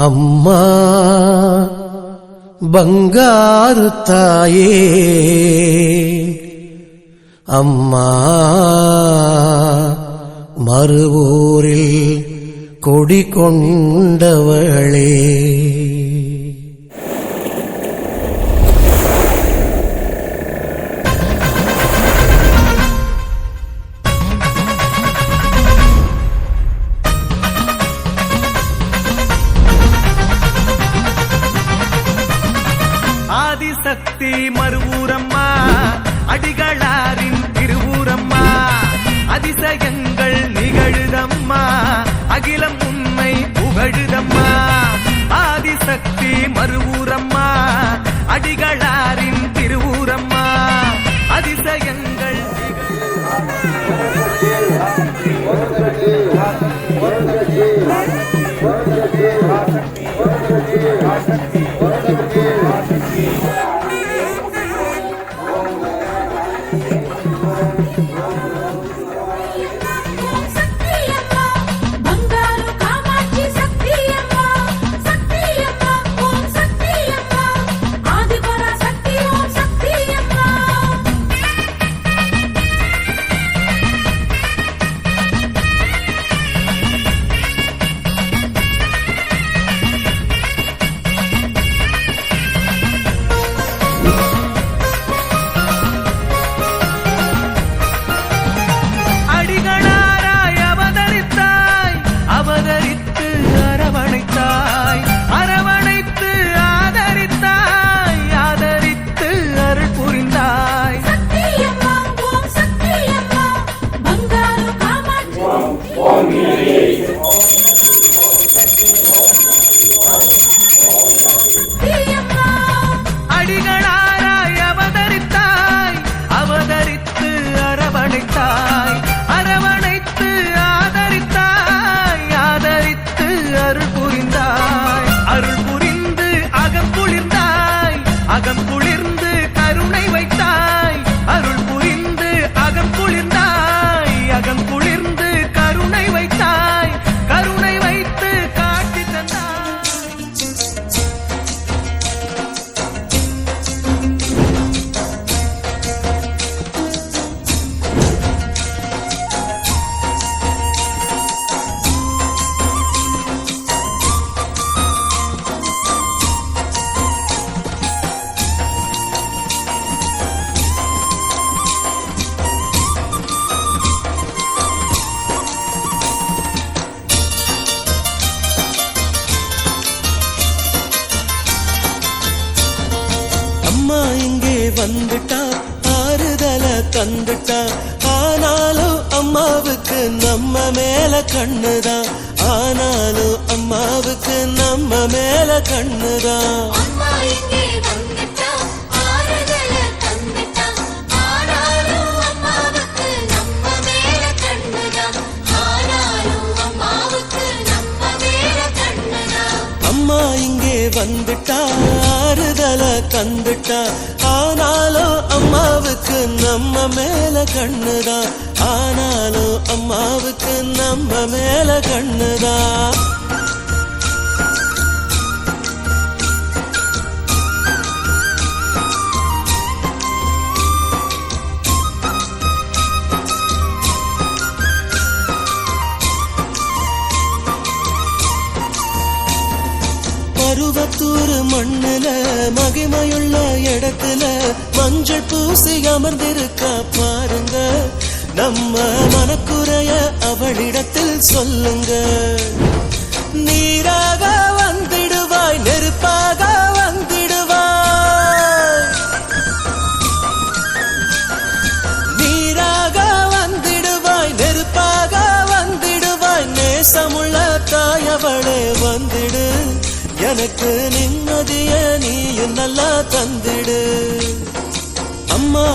அம்மா பங்காரு தாயே அம்மா மறுவூரில் கொடி गाड़ी गाड़ी வந்துட்டா ஆறுதல தந்துட்டா. ஆனாலும் அம்மாவுக்கு நம்ம மேல கண்ணுதான் ஆனாலும் அம்மாவுக்கு நம்ம மேல கண்ணுதான் அம்மா இங்கே வந்துட்டா ஆறுதல தந்துட்டா. ஆனாலும் அம்மாவுக்கு நம்ம மேல கண்ணுதான். ஆனாலும் அம்மாவுக்கு நம்ம மேல கண்ணுதான். பூசி அமர்ந்திருக்க பாருங்க. நம்ம மனக்குறைய அவளிடத்தில் சொல்லுங்க. நீராக வந்திடுவாய் நெருப்பாக வந்திடுவாய். நீராக வந்திடுவாய் நெருப்பாக வந்திடுவாய். நேசமுள்ள தாயவளே வந்திடு. எனக்கு நிம்மதிய நீ நல்லா தந்திடு. அம்மா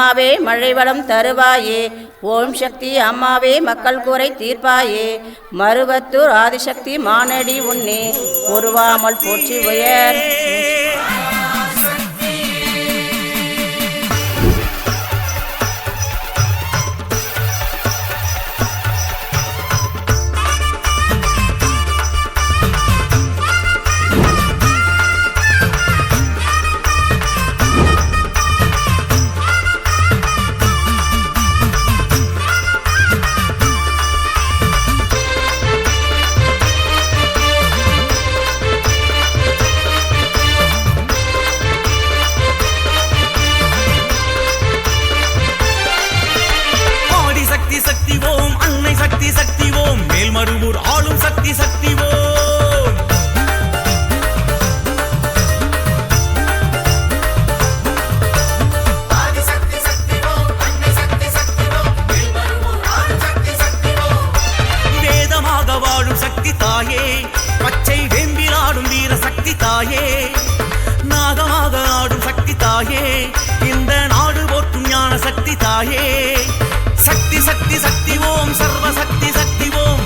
அம்மாவே மழை வளம் தருவாயே. ஓம் சக்தி அம்மாவே மக்கள் கூரை தீர்ப்பாயே. மருவத்தூர் ஆதிசக்தி மானடி உன்னே. உருவாமல் போற்றி உயர். சக்தி ஓம் சர்வசக்தி சக்தி ஓம்.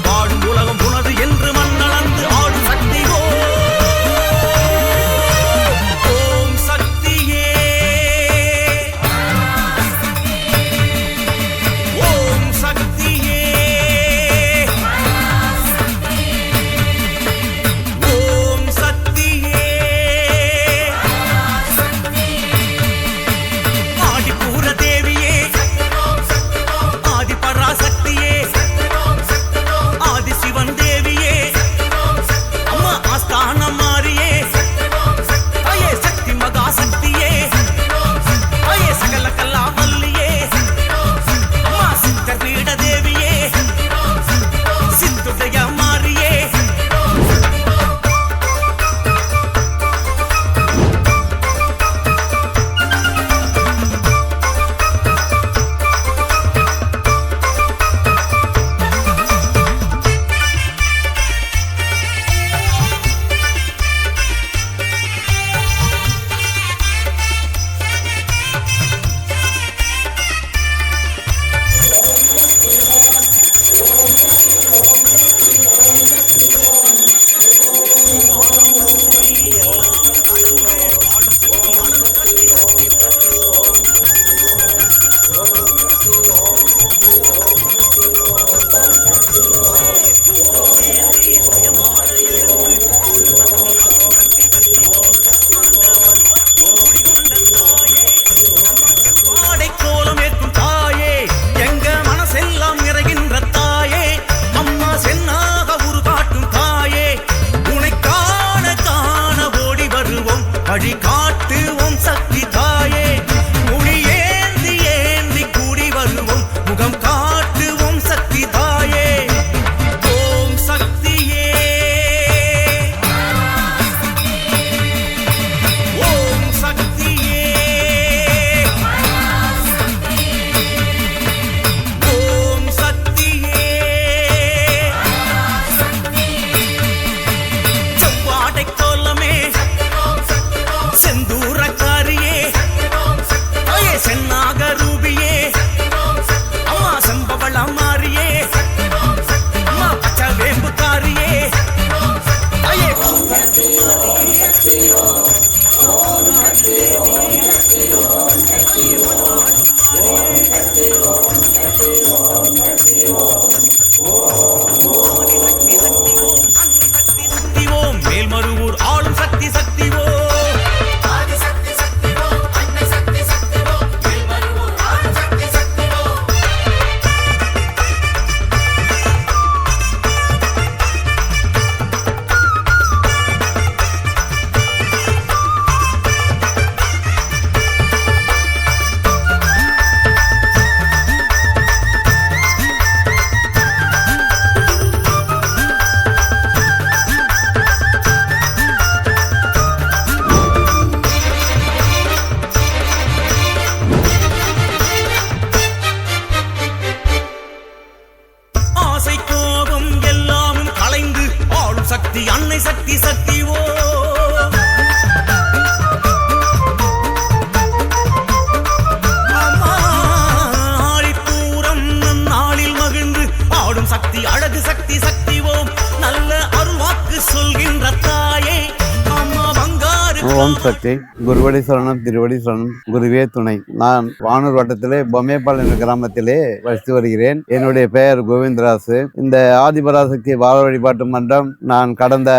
பராசக்தி குருவடி சரணம் திருவடி சரணம் குருவே துணை. நான் வானூர் வட்டத்திலே பொம்மைப்பால் என்ற கிராமத்திலே வசித்து வருகிறேன். என்னுடைய பெயர் கோவிந்தராசு. இந்த ஆதிபராசக்தி பால வழிபாட்டு மன்றம் நான் கடந்த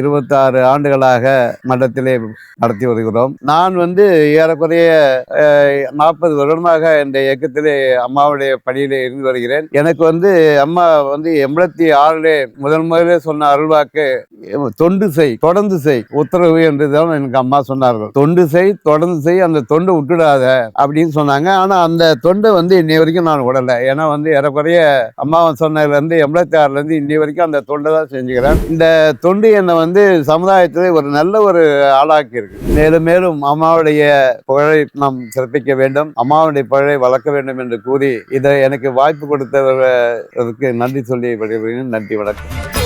இருபத்தாறு ஆண்டுகளாக மன்றத்திலே நடத்தி வருகிறோம். நான் வந்து ஏறக்குறைய நாற்பது வருடமாக இந்த இயக்கத்திலே அம்மாவுடைய பணியிலே இருந்து வருகிறேன். எனக்கு வந்து அம்மா வந்து எண்பத்தி ஆறிலே முதன் முதலே சொன்ன அருள்வாக்கு தொண்டு செய் தொடர்ந்து செய் உத்தரவு என்றுதான் எனக்கு அம்மா சொன்னார்கள். தொண்டு செய் தொடர்ந்து செய் அந்த தொண்டை விட்டுடாத அப்படின்னு சொன்னாங்க. ஆனா அந்த தொண்டை வந்து இன்னை வரைக்கும் நான் விடலை ஏன்னா வந்து ஏறக்குறைய அம்மாவன் சொன்னதுல இருந்து எண்பத்தி ஆறுல இருந்து வரைக்கும் அந்த தொண்டை தான் செஞ்சுக்கிறேன். இந்த தொண்டு என்னை வந்து சமுதாயத்தில் ஒரு நல்ல ஒரு ஆளாக்கி இருக்கு மேலும் மேலும் அம்மாவுடைய புகழை நாம் சிறப்பிக்க வேண்டும். அம்மாவுடைய புகழை வளர்க்க வேண்டும் என்று கூறி இதை எனக்கு வாய்ப்பு கொடுத்தவர்களுக்கு நன்றி சொல்லி விடைபெறுகிறேன். நன்றி வணக்கம்.